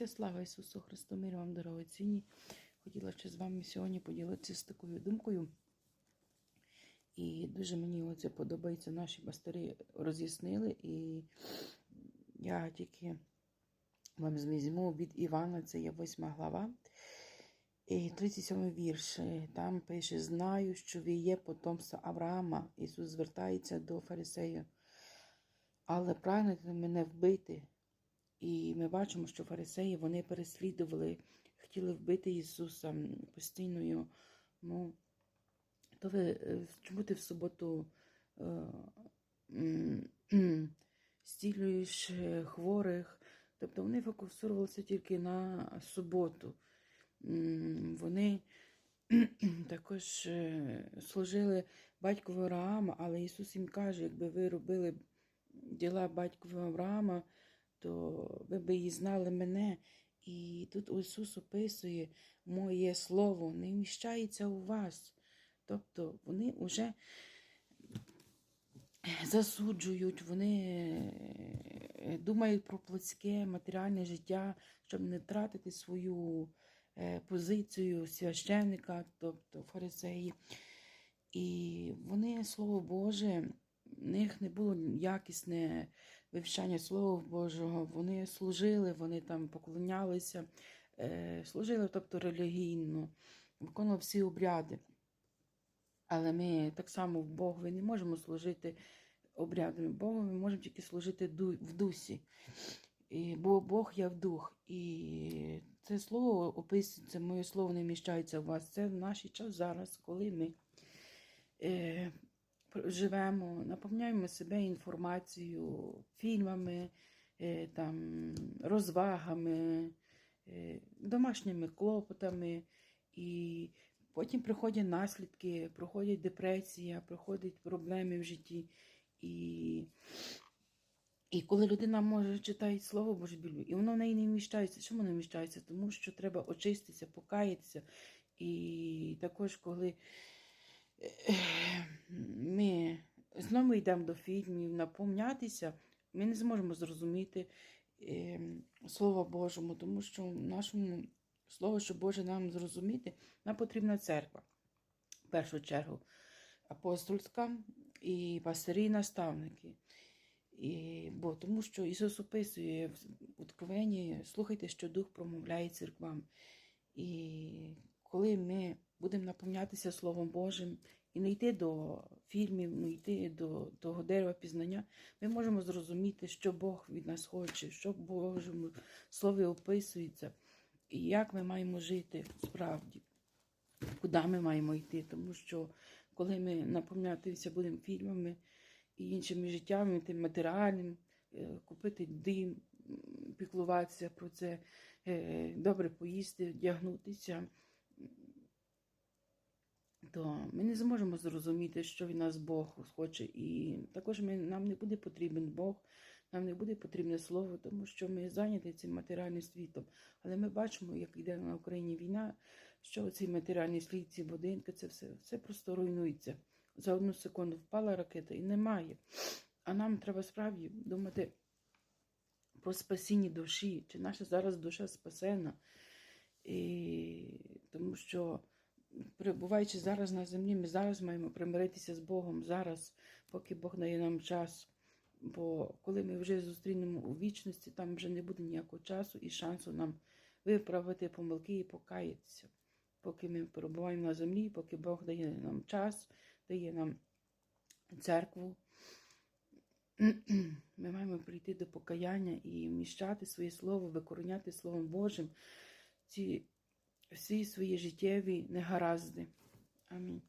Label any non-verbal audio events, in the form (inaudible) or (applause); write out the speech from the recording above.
Вся слава Ісусу Христу, мир вам дорогоцінні. Хотіла ще з вами сьогодні поділитися з такою думкою. І дуже мені оце подобається. Наші пастирі роз'яснили. І я тільки вам візьму від Івана, це є восьма глава. І 37 вірш. Там пише: Знаю, що ви є потомство Авраама. Ісус звертається до фарисеїв. Але прагнете мене вбити. І ми бачимо, що фарисеї вони переслідували, хотіли вбити Ісуса постійною. Ну, то ви е, чому ти в суботу е, стілюєш (clears throat) е, хворих? Тобто вони фокусувалися тільки на суботу. Вони (clears throat) також е, служили батькові Авраама, але Ісус їм каже, якби ви робили діла батькові Авраама, то ви б і знали мене. І тут Ісус описує моє слово, не вміщається у вас. Тобто вони вже засуджують, вони е, думають про плотське матеріальне життя, щоб не втратити свою е, позицію священника, тобто фарисеї. І вони, Слово Боже, в них не було якісне вивчання Слова Божого. Вони служили, вони там поклонялися, е, служили, тобто релігійно, виконували всі обряди. Але ми так само в Богові не можемо служити обрядами. Богу ми можемо тільки служити в дусі. І, бо Бог є в дух. І це слово описується, моє слово не вміщається в вас. Це в наш час зараз, коли ми е, живемо, наповняємо себе інформацією, фільмами, е, там, розвагами, е, домашніми клопотами. І потім приходять наслідки, проходять депресія, проходять проблеми в житті. І, і коли людина може читає Слово Боже Біблію, і воно в неї не вміщається. Чому не вміщається? Тому що треба очиститися, покаятися. І також, коли ми знову йдемо до фільмів, наповнятися, ми не зможемо зрозуміти е, Слова Божому, тому що в нашому Слово, що Боже нам зрозуміти, нам потрібна церква. В першу чергу апостольська і пастирі, і наставники. І, бо, тому що Ісус описує в Откровенні, слухайте, що Дух промовляє церквам. І коли ми будемо наповнятися Словом Божим і не йти до фільмів, не йти до того дерева пізнання, ми можемо зрозуміти, що Бог від нас хоче, що в Божому Слові описується, і як ми маємо жити справді, куди ми маємо йти. Тому що коли ми наповнятися будемо фільмами і іншими життями, тим матеріальним, е, купити дим, піклуватися про це, е, добре поїсти, вдягнутися, то ми не зможемо зрозуміти, що від нас Бог хоче. І також ми, нам не буде потрібен Бог, нам не буде потрібне слово, тому що ми зайняті цим матеріальним світом. Але ми бачимо, як йде на Україні війна, що цей матеріальний світ, ці будинки, це все, все просто руйнується. За одну секунду впала ракета і немає. А нам треба справді думати про спасіння душі, чи наша зараз душа спасена. І, тому що, перебуваючи зараз на землі, ми зараз маємо примиритися з Богом, зараз, поки Бог дає нам час. Бо коли ми вже зустрінемо у вічності, там вже не буде ніякого часу і шансу нам виправити помилки і покаятися. Поки ми перебуваємо на землі, поки Бог дає нам час, дає нам церкву, ми маємо прийти до покаяння і вміщати своє слово, викороняти Словом Божим ці всі свої життєві негаразди. Амінь.